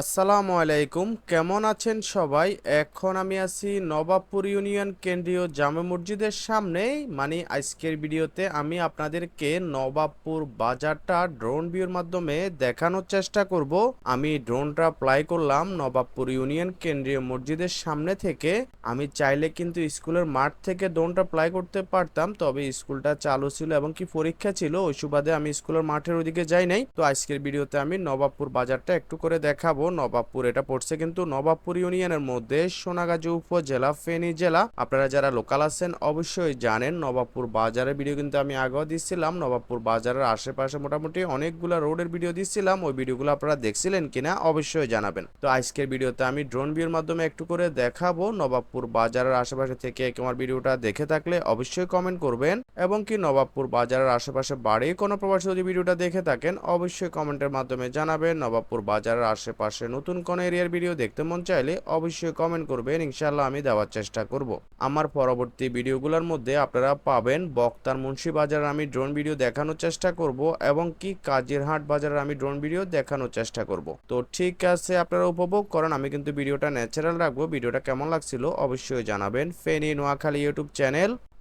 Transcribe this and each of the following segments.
আসসালামু আলাইকুম, কেমন আছেন সবাই? এখন আমি আছি নবাবপুর ইউনিয়ন কেন্দ্রীয় জামে মসজিদের সামনে মানে আজকের ভিডিওতে আমি আপনাদেরকে নবাবপুর বাজারটা ড্রোন ভিউর মাধ্যমে দেখানোর চেষ্টা করব। আমি ড্রোনটা প্লাই করলাম নবাবপুর ইউনিয়ন কেন্দ্রীয় মসজিদের সামনে থেকে। আমি চাইলে কিন্তু স্কুলের মাঠ থেকে ড্রোনটা প্লাই করতে পারতাম, তবে স্কুলটা চালু ছিল এবং কি পরীক্ষা ছিল, ওই সুবাদে আমি স্কুলের মাঠের ওদিকে যাই নাই। তো আজকের ভিডিওতে আমি নবাবপুর বাজারটা একটু করে দেখাবো। নবাবপুর। এটা পড়ছে কিন্তু নবাবপুর ইউনিয়নের মধ্যে সোনাগাজী উপজেলা, ফেনী জেলা। আপনারা যারা লোকাল আছেন অবশ্যই জানেন নবাবপুর বাজারের ভিডিও কিন্তু আমি আগেও দিচ্ছিলাম নবাবপুর বাজারের আশেপাশে মোটামুটি অনেকগুলো রোডের ভিডিও দিচ্ছিলাম ওই ভিডিওগুলো আপনারা দেখছিলেন কিনা অবশ্যই জানাবেন। তো আজকের ভিডিওতে আমি ড্রোন ভিউর মাধ্যমে একটু করে দেখাবো নবাবপুর বাজারের আশেপাশে থেকে আমার ভিডিওটা দেখে থাকলে অবশ্যই কমেন্ট করবেন। এবং কি নবাবপুর বাজারের আশেপাশে বাড়ি কোনো প্রবাসী যদি ভিডিওটা দেখে থাকেন, অবশ্যই কমেন্টের মাধ্যমে জানাবেন। নবাবপুর বাজারের আশেপাশে নতুন কোন এরিয়ার ভিডিও দেখতে মন চাইলে অবশ্যই কমেন্ট করবেন। ইনশাল্লাহ আমি দেওয়ার চেষ্টা করব। আমার পরবর্তী ভিডিওগুলোর মধ্যে আপনারা পাবেন বক্তার মুন্সি বাজারের আমি ড্রোন ভিডিও দেখানোর চেষ্টা করব এবং কি কাজিরহাট বাজারের আমি ড্রোন ভিডিও দেখানোর চেষ্টা করব। তো ঠিক আছে, আপনারা উপভোগ করেন। আমি কিন্তু ভিডিওটা ন্যাচারাল রাখব। ভিডিওটা কেমন লাগছিল অবশ্যই জানাবেন। Feni, Noakhali YouTube channel.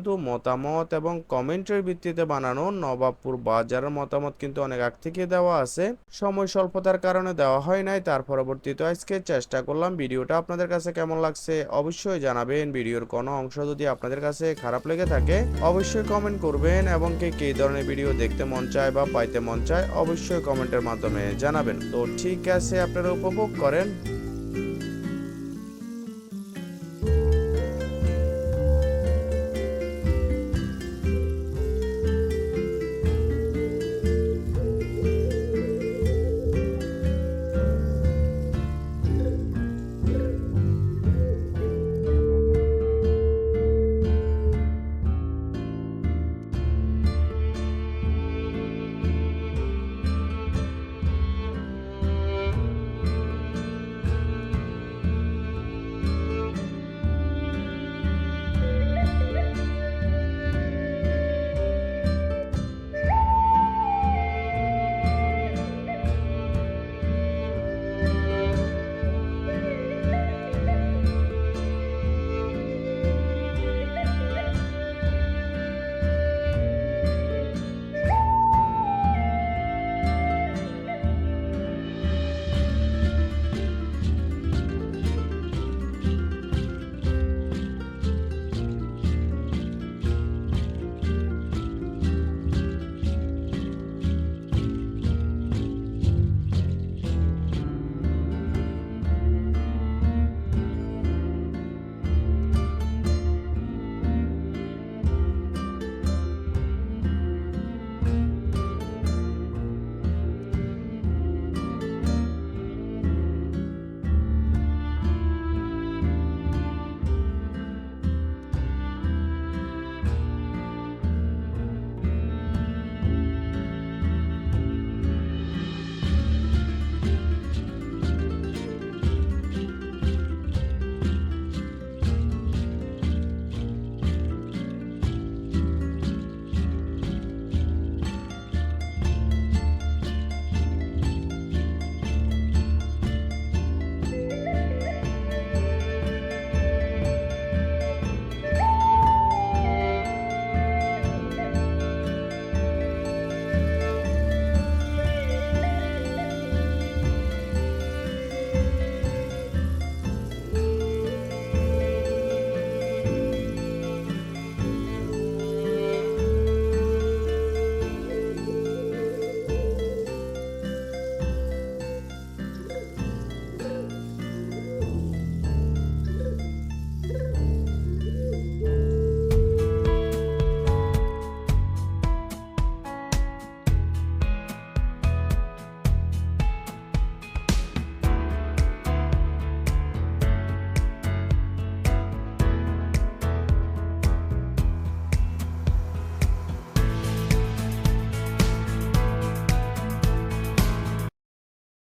কিন্তু মতামত এবং কমেন্টের ভিত্তিতে বানানো নবাবপুর বাজারের মতামত কিন্তু অনেক আগ থেকে দেওয়া আছে। সময় স্বল্পতার কারণে দেওয়া হয় নাই, তার পরবর্তীতে আজকে চেষ্টা করলাম। ভিডিওটা আপনাদের কাছে কেমন লাগছে অবশ্যই জানাবেন। ভিডিওর কোনো অংশ যদি আপনাদের কাছে খারাপ লেগে থাকে, অবশ্যই কমেন্ট করবেন এবং কে কী ধরনের ভিডিও দেখতে মন চায় বা পাইতে মন চায়, অবশ্যই কমেন্টের মাধ্যমে জানাবেন। তো ঠিক আছে, আপনারা উপভোগ করেন।